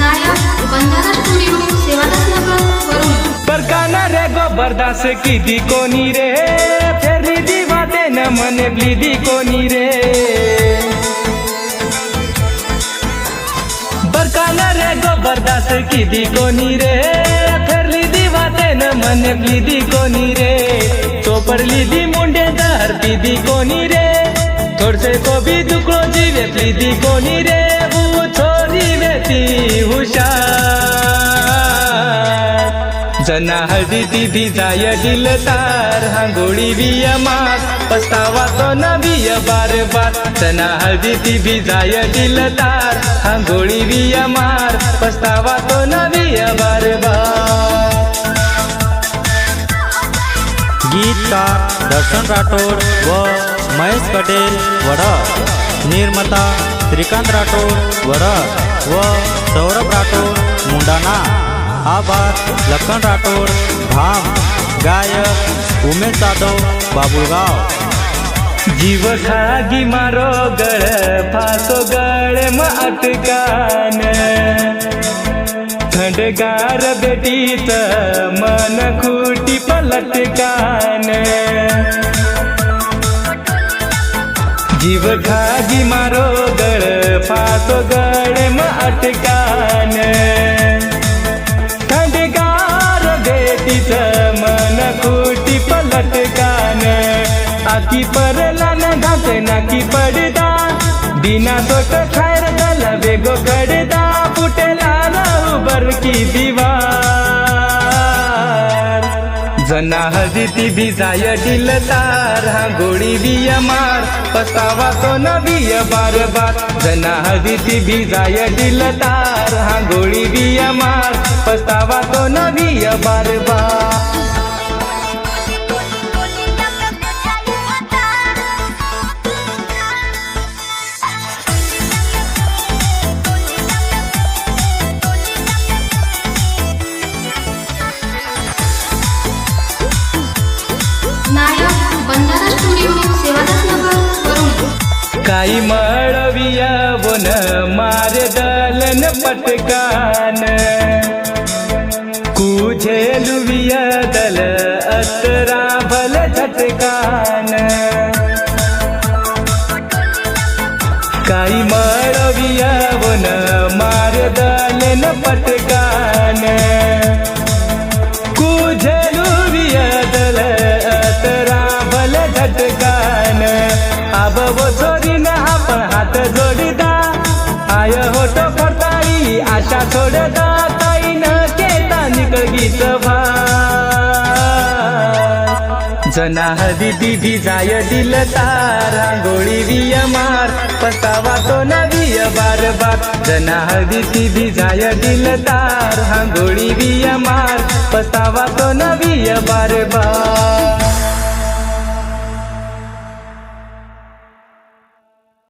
नारायण पंधराष्ट्र मिळून सेवादास नगर वरून परकाना रे गोबरदास किती कोणी रे? फेरी दिवा देन मने ब्लिदी कोणी रे? बरकाना रे गोबरदास किती कोणी रे? फेरली दिवा न मने ब्लिदी कोणी रे? चोपडली दी मुंडे दहर पिदी कोणी रे? थोडसे कोबी दुखलो जीवे ब्लिदी कोणी रे? ती हुशार. जना हळदी भिजाय जाय दिल तार हांगोळी बिया मास पस्तावा तो ना बिय बार बार जना हळदी दीदी जाय दिल तार हांगोळी बिया मार पस्तावा तो ना बिय बार बार गीतकार दर्शन राठोड व महेश पटेल वडा निर्माता श्रीकांत राठोड वडा व सौरभ राठोड मुंडाना आभार लखन राठोड धाम गायक उमेश जाधव बाबुळगाव. जीव खागी मारो गळ फासो गळे म अटकान. थंडगार बेटीच मन खुटी पलटकान. जीव खागी मारो गळ फासो गळ ठिकाण अटकान थंडगार बेटीच मन खुटी पलटकान आकी परला न घात नाकी पडदा। बिना तोट खैर दल वेगो कडदा फुटेला राहू बरकी दिवा। ना हळदी ती भिजाय डिलदार तार हा गोळी बिया मार पसावा तो न बिय बार बार. जना हळदी ती भिजाय डिलदार तार हा गोळी बिया मार पसावा तो न बिय बार बार. काही मळविया बोन मार दलन पटकान. कुझेलुविया दल अतरा भल झटकान. काही मळविया बोन मार दलन पटकान. थोडं सोडदा ताई न केता निकळ गीत जना हदी दिदी जाय दिल तार गोळी विय मार पसावा तो न विय बार बार. जना हदी दिदी जाय दिल तार गोळी विय मार पसावा तो न विय बार बार.